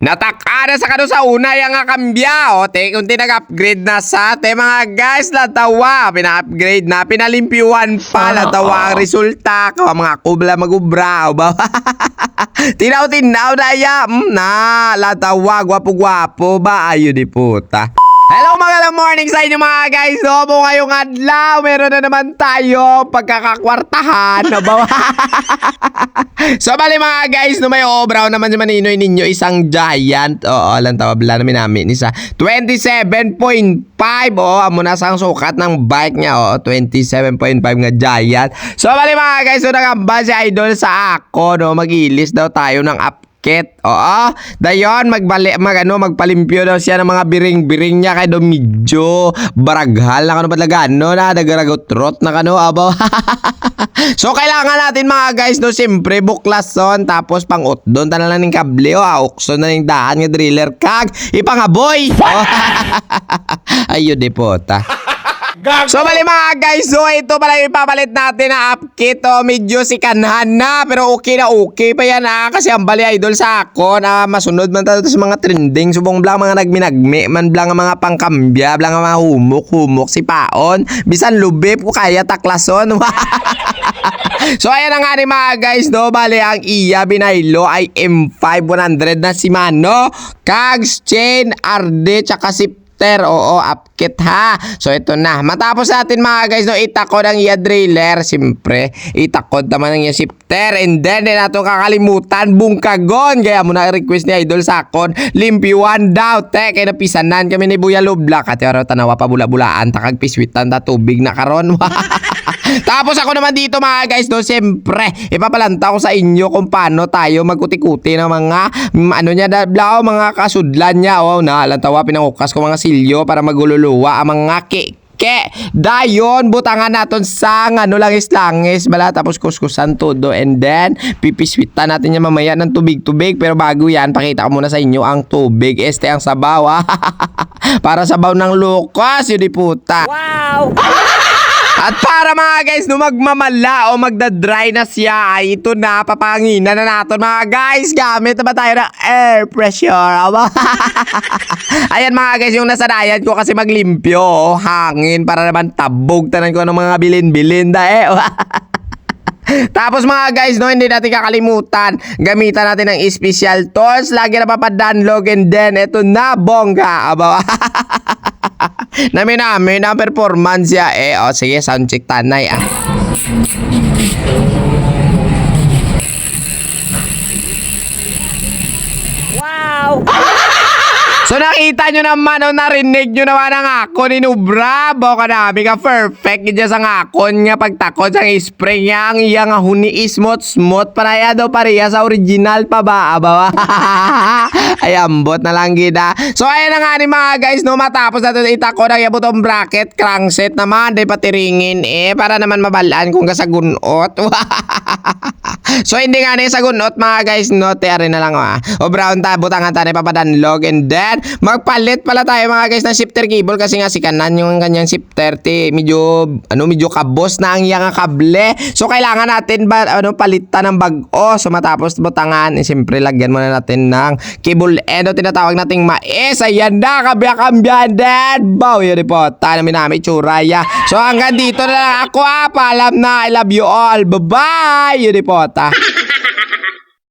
Natakana sa kano sa una yung nga kambya. O, te, kung tinag-upgrade na sa te mga guys, latawa. Pina-upgrade na, pinalimpyuan pa. Latawa ang resulta. Kawa mga kubla magubra. O ba? Tinaw-tinaw na ya. Mm, na, latawa. Gwapo-gwapo ba? Ayun di puta. Hello mga morning sa inyo mga guys. No, mo ngayong adlaw, meron na naman tayo pagkakakwartahan. No, ba? so bali mga guys, no may obra naman si Maninoy ninyo isang giant. Oo, lang tawabla namin namin isa. 27.5 oh, amo na sang sukat ng bike niya. Oo, 27.5 nga giant. So bali mga guys, so nagamba si Idol sa ako, no, magilis daw tayo ng up Kit. Oo. Dayon magbali mag ano magpalimpyo daw siya ng mga biring-biring niya kay medyo baraghal. Na kano talaga? Ano na? Dagaragot trot na kano abo. so kailangan natin mga guys no? Siyempre buklason. Tapos pang utdon tanan lang ning kable o aukso na ning daan nga driller. Kag! Ipangaboy. Oh. Ayo de pota. So bali mga guys, so ito pala yung ipapalit natin na upkit. Oh, medyo si kanhan na, pero okay na okay pa yan ah. Kasi ang bali idol sa ako na masunod man tayo sa mga trending. Subong blang mga nagminagmi, man blang ang mga pangkambya, blang ang mga humok-humok si paon. Bisan lubip ko kaya taklason. So ayan na nga ni mga guys no Bale ang iya binaylo ay M5 100 na si Mano Kags, Chain, Arde, tsaka si Ter, oo, upkit ha. So ito na. Matapos natin mga guys, no, itakod ang iya driller. Siyempre, itakod naman ang iya shifter. And then, din nato kakalimutan, bungkagon. Kaya mo na request ni Idol Sakon, limpiwan daw. Te, kaya napisanan kami ni Buya Lubla. Kati araw tanawa pa bula-bulaan. Takag piswitan na karon. Tapos ako naman dito mga guys, no, siyempre, ipapalanta ko sa inyo kung paano tayo magkuti-kuti ng mga, mm, ano niya, dablao, mga kasudlan niya, oh, na, lantawa, pinangukas ko mga silyo para magululuwa ang mga ki ke dayon butangan naton sa ano langis langis bala tapos kuskusan todo. And then pipiswitan natin yan mamaya ng tubig tubig pero bago yan pakita ko muna sa inyo ang tubig. Este ang sabaw ah. para sabaw ng lukas yun di puta. Wow! at para mga guys, no magmamala o magda-dry na siya, ay ito na, papanginan na natin mga guys. Gamit na ba tayo ng air pressure? Ayan mga guys, yung nasanayan ko kasi maglimpyo, oh, hangin, para naman tabog tanan ko ng mga bilin-bilin da eh. Tapos mga guys, no, hindi natin kakalimutan, gamitan natin ng special tools. Lagi na papadanlog and then, eto na, bongga. Aba? namin namin ang performance ya eh. O sige, sound check tanay ah. Wow! So nakita nyo naman o narinig nyo naman ang ako ni Nubra. Baka namin ka perfect dyan sa ngakon nga pagtakot sa spray niya. Ang iya nga huni ismot smooth paraya daw pareha sa original pa ba? Aba Ay ambot na lang gida. So ayan na nga ni mga guys no matapos natin itako na yung butong bracket crankset naman. Di patiringin eh para naman mabalaan kung kasagunot. so hindi nga na sa gunot mga guys no. Tiyari na lang ah. O brown ta butangan ta ni papadanlog and then magpalit pala tayo mga guys ng shifter cable kasi nga si kanan yung kanyang shifter ti medyo ano medyo kabos na ang iyang kable. So kailangan natin ba ano palitan ng bag-o. So matapos butangan eh, siyempre lagyan muna natin ng cable end o tinatawag nating mais. Ayan na kabya-kambya dad. Bow yun po. Tayo namin churaya. So hanggang dito na lang ako ah. Paalam na. I love you all. Bye-bye. Yun po. Ta.